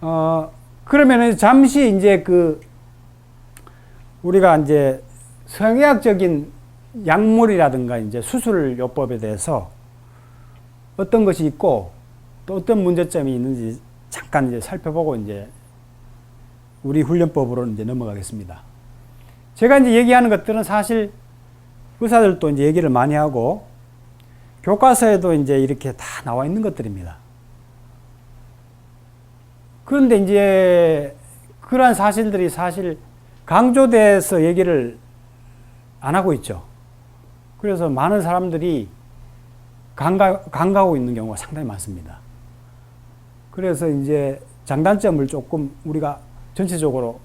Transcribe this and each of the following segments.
어, 그러면은 잠시 이제 그 우리가 이제 성의학적인 약물이라든가 이제 수술 요법에 대해서 어떤 것이 있고 또 어떤 문제점이 있는지 잠깐 이제 살펴보고 이제 우리 훈련법으로 이제 넘어가겠습니다. 제가 이제 얘기하는 것들은 사실 의사들도 이제 얘기를 많이 하고 교과서에도 이제 이렇게 다 나와 있는 것들입니다. 그런데 이제 그러한 사실들이 사실 강조돼서 얘기를 안 하고 있죠. 그래서 많은 사람들이 간가, 간가하고 있는 경우가 상당히 많습니다. 그래서 이제 장단점을 조금 우리가 전체적으로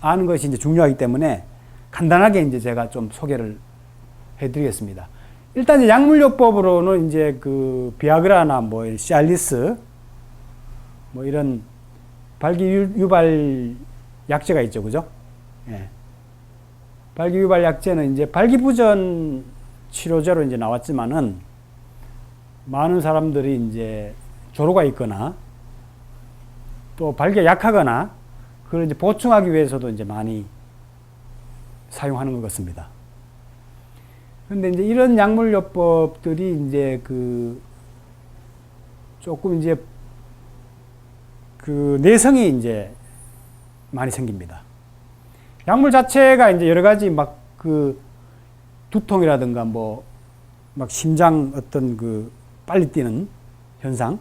아는 것이 이제 중요하기 때문에 간단하게 이제 제가 좀 소개를 해드리겠습니다. 일단 약물요법으로는 이제 그 비아그라나 뭐 시알리스 뭐 이런 발기 유발 약제가 있죠, 그죠? 예. 발기 유발 약제는 이제 발기부전 치료제로 이제 나왔지만은 많은 사람들이 이제 조로가 있거나 또 발기가 약하거나 그걸 이제 보충하기 위해서도 이제 많이 사용하는 것 같습니다. 그런데 이제 이런 약물요법들이 이제 그 조금 이제 그 내성이 이제 많이 생깁니다. 약물 자체가 이제 여러 가지 막 그 두통이라든가 뭐 막 심장 어떤 그 빨리 뛰는 현상,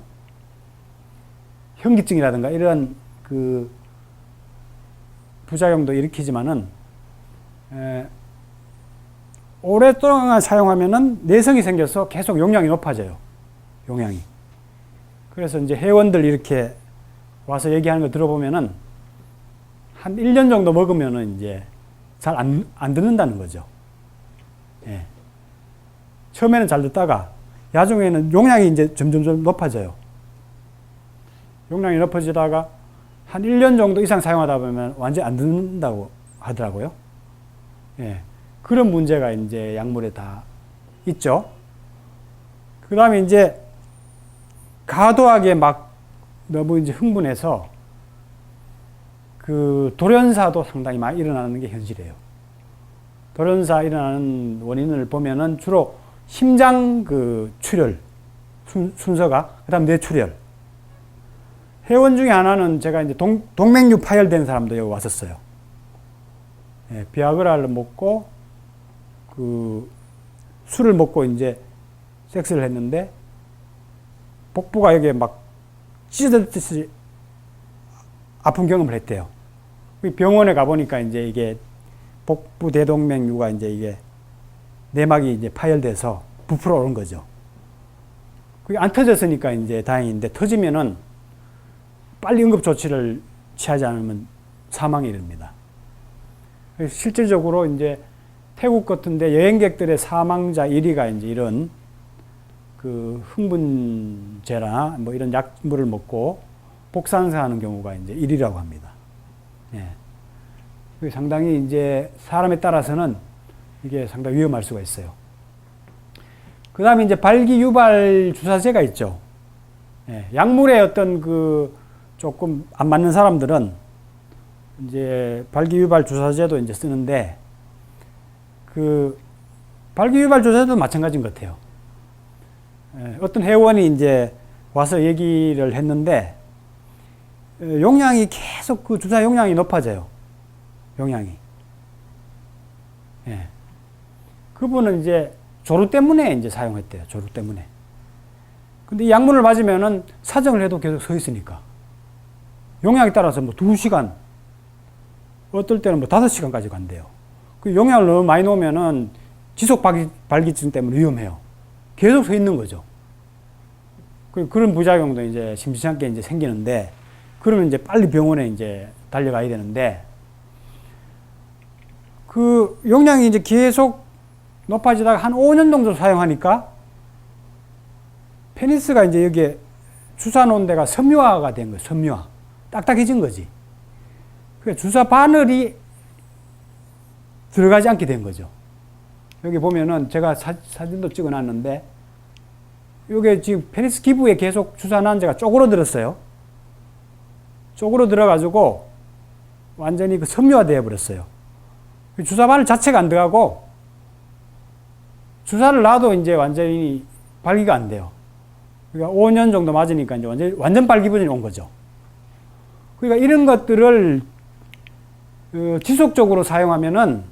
현기증이라든가 이런 그 부작용도 일으키지만은 에, 오랫동안 사용하면은 내성이 생겨서 계속 용량이 높아져요. 용량이. 그래서 이제 회원들 이렇게 와서 얘기하는 거 들어보면은 한 1년 정도 먹으면은 이제 잘 안, 안 듣는다는 거죠. 예. 처음에는 잘 듣다가 야중에는 용량이 이제 점점점 높아져요. 용량이 높아지다가 한 1년 정도 이상 사용하다 보면 완전 안 듣는다고 하더라고요. 예. 그런 문제가 이제 약물에 다 있죠. 그 다음에 이제 과도하게 막 너무 이제 흥분해서 그 돌연사도 상당히 많이 일어나는 게 현실이에요. 돌연사 일어나는 원인을 보면은 주로 심장 그 출혈 순, 순서가 그다음 뇌출혈 회원 중에 하나는 제가 이제 동, 동맥류 파열된 사람도 여기 왔었어요. 예, 비아그라를 먹고 그 술을 먹고 이제 섹스를 했는데 복부가 여기에 막 찢어졌듯이 아픈 경험을 했대요. 병원에 가보니까 이제 이게 복부 대동맥류가 이제 이게 내막이 이제 파열돼서 부풀어 오른 거죠. 그게 안 터졌으니까 이제 다행인데 터지면은 빨리 응급 조치를 취하지 않으면 사망에 이릅니다. 실질적으로 이제 태국 같은데 여행객들의 사망자 1위가 이제 이런 그 흥분제나 뭐 이런 약물을 먹고 복산사하는 경우가 이제 1위라고 합니다. 예. 상당히 이제 사람에 따라서는 이게 상당히 위험할 수가 있어요. 그 다음에 이제 발기 유발 주사제가 있죠. 예. 약물의 어떤 그 조금 안 맞는 사람들은 이제 발기 유발 주사제도 이제 쓰는데 그 발기 유발 주사제도 마찬가지인 것 같아요. 예. 어떤 회원이 이제 와서 얘기를 했는데 용량이 계속 그 주사 용량이 높아져요. 용량이. 예. 그분은 이제 조루 때문에 이제 사용했대요. 조루 때문에. 근데 이 약물을 맞으면은 사정을 해도 계속 서 있으니까. 용량에 따라서 뭐 2시간, 어떨 때는 뭐 5시간까지 간대요. 그 용량을 너무 많이 놓으면은 지속 발기, 발기증 때문에 위험해요. 계속 서 있는 거죠. 그, 그런 부작용도 이제 심심치 않게 이제 생기는데, 그러면 이제 빨리 병원에 이제 달려가야 되는데, 그 용량이 이제 계속 높아지다가 한 5년 정도 사용하니까 페니스가 이제 여기에 주사 놓은 데가 섬유화가 된 거예요. 섬유화. 딱딱해진 거지. 그 주사 바늘이 들어가지 않게 된 거죠. 여기 보면은 제가 사, 진도 찍어 놨는데 이게 지금 페니스 기부에 계속 주사 난 데가 쪼그러들었어요. 쪽으로 들어가지고 완전히 그 섬유화되어 버렸어요. 그 주사 바늘 자체가 안 들어가고 주사를 놔도 이제 완전히 발기가 안 돼요. 그러니까 5년 정도 맞으니까 이제 완전 완전 발기 버전이 온 거죠. 그러니까 이런 것들을 어, 지속적으로 사용하면은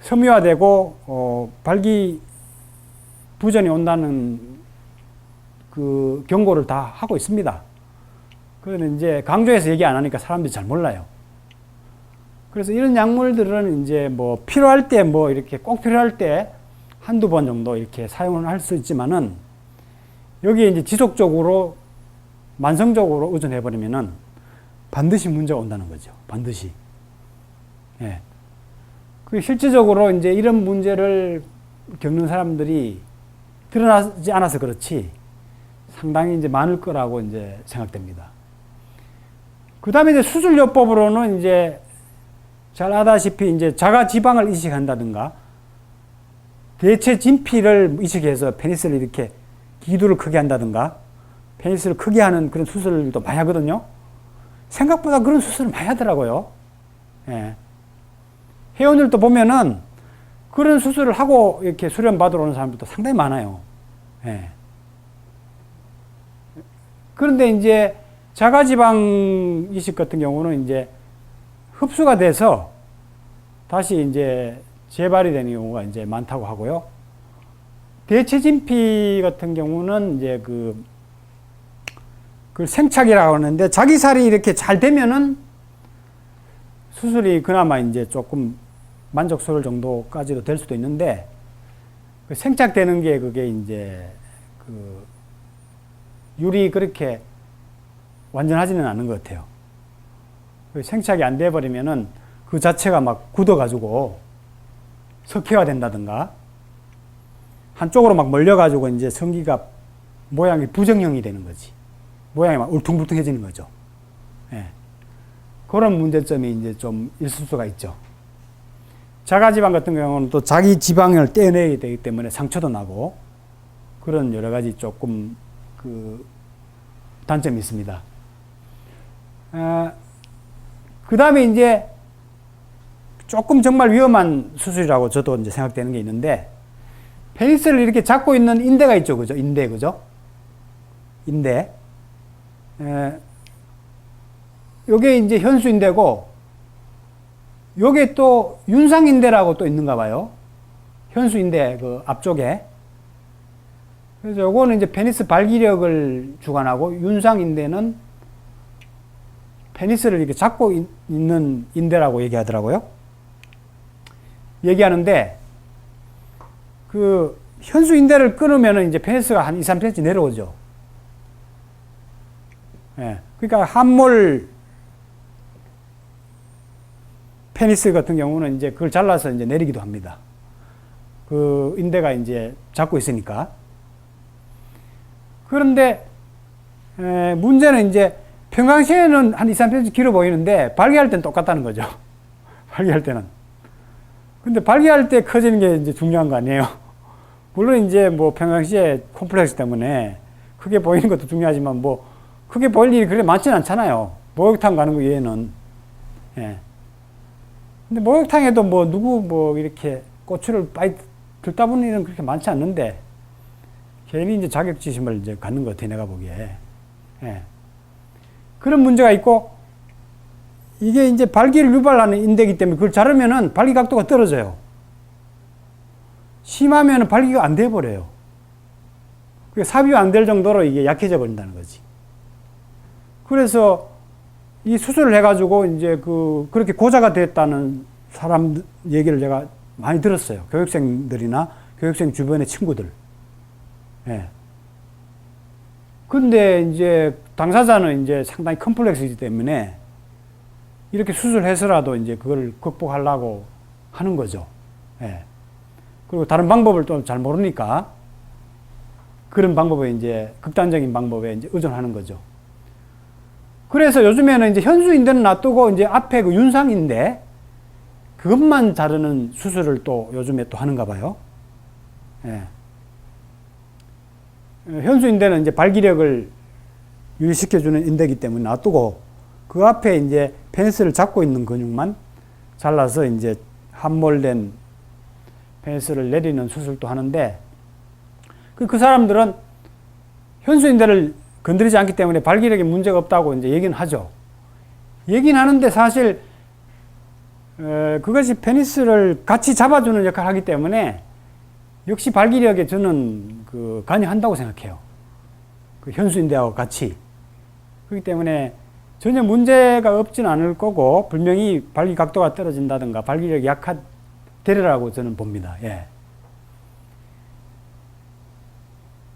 섬유화되고 어, 발기 부전이 온다는 그 경고를 다 하고 있습니다. 그거는 이제 강조해서 얘기 안 하니까 사람들이 잘 몰라요. 그래서 이런 약물들은 이제 뭐 필요할 때 뭐 이렇게 꼭 필요할 때 한두 번 정도 이렇게 사용을 할 수 있지만은 여기에 이제 지속적으로 만성적으로 의존해 버리면은 반드시 문제가 온다는 거죠. 반드시. 예. 그 실질적으로 이제 이런 문제를 겪는 사람들이 드러나지 않아서 그렇지 상당히 이제 많을 거라고 이제 생각됩니다. 그 다음에 이제 수술요법으로는 이제 잘 아다시피 이제 자가 지방을 이식한다든가 대체 진피를 이식해서 페니스를 이렇게 기두를 크게 한다든가 페니스를 크게 하는 그런 수술도 많이 하거든요. 생각보다 그런 수술을 많이 하더라고요. 예. 회원들도 보면은 그런 수술을 하고 이렇게 수련 받으러 오는 사람들도 상당히 많아요. 예. 그런데 이제 자가지방 이식 같은 경우는 이제 흡수가 돼서 다시 이제 재발이 되는 경우가 이제 많다고 하고요. 대체진피 같은 경우는 이제 그, 그 생착이라고 하는데 자기 살이 이렇게 잘 되면은 수술이 그나마 이제 조금 만족스러울 정도까지도 될 수도 있는데 그 생착되는 게 그게 이제 그 율이 그렇게 완전하지는 않은 것 같아요. 그 생착이 안 돼 버리면은 그 자체가 막 굳어가지고 석회화 된다든가 한쪽으로 막 몰려가지고 이제 성기가 모양이 부정형이 되는 거지. 모양이 막 울퉁불퉁해지는 거죠. 예. 그런 문제점이 이제 좀 있을 수가 있죠. 자가지방 같은 경우는 또 자기 지방을 떼어내야 되기 때문에 상처도 나고 그런 여러 가지 조금 그 단점이 있습니다. 어, 그 다음에 이제 조금 정말 위험한 수술이라고 저도 이제 생각되는 게 있는데 페니스를 이렇게 잡고 있는 인대가 있죠, 그죠? 인대, 그죠? 인대. 에, 요게 이제 현수인대고 요게 또 윤상인대라고 또 있는가 봐요. 현수인대 그 앞쪽에. 그래서 요거는 이제 페니스 발기력을 주관하고 윤상인대는 페니스를 이렇게 잡고 있- 있는 인대라고 얘기하더라고요. 얘기하는데 그 현수인대를 끊으면은 이제 페니스가 한 2, 3cm 내려오죠. 예. 그러니까 한몰 페니스 같은 경우는 이제 그걸 잘라서 이제 내리기도 합니다. 그 인대가 이제 잡고 있으니까. 그런데 에, 문제는 이제 평상시에는 한 2, 3cm 길어 보이는데 발기할 때는 똑같다는 거죠. 발기할 때는. 근데 발기할 때 커지는 게 이제 중요한 거 아니에요. 물론 이제 뭐 평상시에 콤플렉스 때문에 크게 보이는 것도 중요하지만 뭐 크게 보일 일이 그렇게 많지는 않잖아요. 목욕탕 가는 거 외에는. 예. 근데 목욕탕에도 뭐 누구 뭐 이렇게 고추를 빠이 들다 보는 일은 그렇게 많지 않는데 괜히 이제 자격지심을 이제 갖는 것 같아 내가 보기에. 예. 그런 문제가 있고 이게 이제 발기를 유발하는 인대이기 때문에 그걸 자르면은 발기 각도가 떨어져요. 심하면은 발기가 안 돼 버려요. 그 삽입이 안될 정도로 이게 약해져 버린다는 거지. 그래서 이 수술을 해가지고 이제 그 그렇게 고자가 됐다는 사람 얘기를 제가 많이 들었어요. 교육생들이나 교육생 주변의 친구들. 예. 근데 이제 당사자는 이제 상당히 컴플렉스이기 때문에 이렇게 수술해서라도 이제 그걸 극복하려고 하는 거죠. 예. 그리고 다른 방법을 또 잘 모르니까 그런 방법에 이제 극단적인 방법에 이제 의존하는 거죠. 그래서 요즘에는 이제 현수인대는 놔두고 이제 앞에 그 윤상인대 그것만 자르는 수술을 또 요즘에 또 하는가 봐요. 예. 현수인대는 이제 발기력을 유지시켜주는 인대이기 때문에 놔두고 그 앞에 이제 페니스를 잡고 있는 근육만 잘라서 이제 함몰된 페니스를 내리는 수술도 하는데 그, 그 사람들은 현수인대를 건드리지 않기 때문에 발기력에 문제가 없다고 이제 얘기는 하죠. 얘기는 하는데 사실 에, 그것이 페니스를 같이 잡아주는 역할을 하기 때문에 역시 발기력에 저는 그 관여한다고 생각해요. 그 현수인대하고 같이. 그렇기 때문에 전혀 문제가 없지는 않을 거고 분명히 발기 각도가 떨어진다든가 발기력이 약화되리라고 저는 봅니다. 예.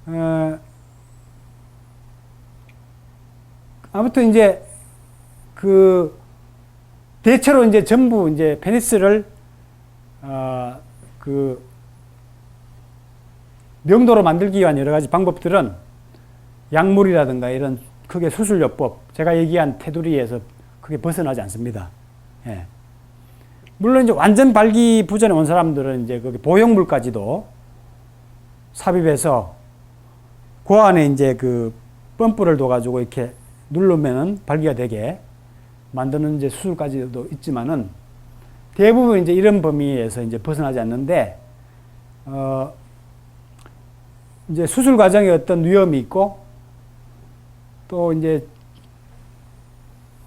어, 아무튼 이제 그 대체로 이제 전부 이제 페니스를 어 그 명도로 만들기 위한 여러 가지 방법들은 약물이라든가 이런 크게 수술요법 제가 얘기한 테두리에서 크게 벗어나지 않습니다. 예. 물론 이제 완전 발기부전에 온 사람들은 이제 거기 보형물까지도 삽입해서 그 안에 이제 그 펌프를 둬가지고 이렇게 누르면은 발기가 되게 만드는 이제 수술까지도 있지만은 대부분 이제 이런 범위에서 이제 벗어나지 않는데 어 이제 수술 과정에 어떤 위험이 있고 또 이제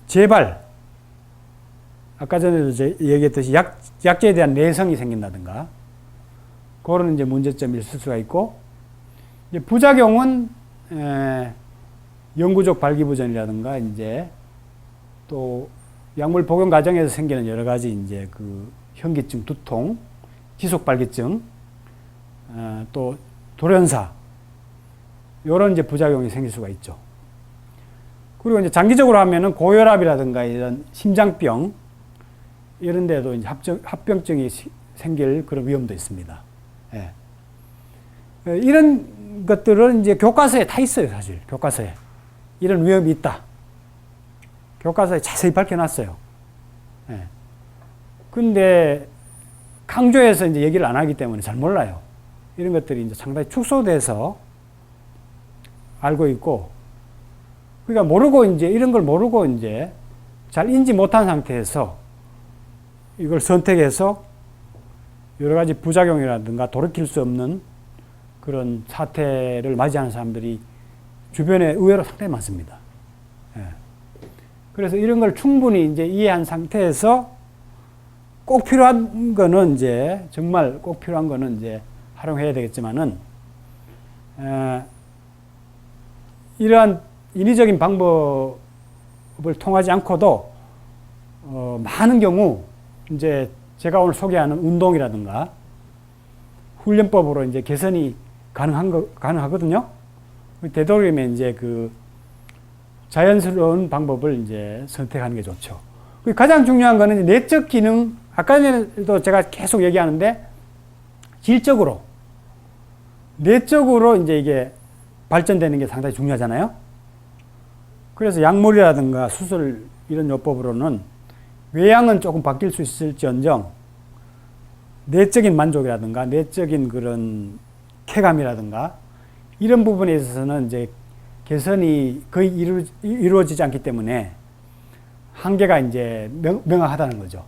재발 아까 전에도 제 얘기했듯이 약, 약제에 대한 내성이 생긴다든가 그런 이제 문제점이 있을 수가 있고 부작용은 에, 영구적 발기부전이라든가 이제 또 약물 복용 과정에서 생기는 여러 가지 이제 그 현기증, 두통, 지속 발기증, 어, 또 돌연사 이런 이제 부작용이 생길 수가 있죠. 그리고 이제 장기적으로 하면은 고혈압이라든가 이런 심장병 이런 데도 이제 합병, 합병증이 시- 생길 그런 위험도 있습니다. 예. 어, 이런 것들은 이제 교과서에 다 있어요, 사실. 교과서에. 이런 위험이 있다. 교과서에 자세히 밝혀놨어요. 예. 근데 강조해서 이제 얘기를 안 하기 때문에 잘 몰라요. 이런 것들이 이제 상당히 축소돼서 알고 있고, 그러니까 모르고 이제 이런 걸 모르고 이제 잘 인지 못한 상태에서 이걸 선택해서 여러 가지 부작용이라든가 돌이킬 수 없는 그런 사태를 맞이하는 사람들이 주변에 의외로 상당히 많습니다. 예. 그래서 이런 걸 충분히 이제 이해한 상태에서 꼭 필요한 거는 이제 정말 꼭 필요한 거는 이제 활용해야 되겠지만은 에, 이러한 인위적인 방법을 통하지 않고도 어, 많은 경우 이제 제가 오늘 소개하는 운동이라든가 훈련법으로 이제 개선이 가능한 거 가능하거든요. 되도록이면 이제 그 자연스러운 방법을 이제 선택하는 게 좋죠. 그 가장 중요한 거는 내적 기능, 아까 전에도 제가 계속 얘기하는데 질적으로, 내적으로 이제 이게 발전되는 게 상당히 중요하잖아요. 그래서 약물이라든가 수술 이런 요법으로는 외양은 조금 바뀔 수 있을지언정 내적인 만족이라든가 내적인 그런 쾌감이라든가 이런 부분에 있어서는 이제 개선이 거의 이루, 이루어지지 않기 때문에 한계가 이제 명, 명확하다는 거죠.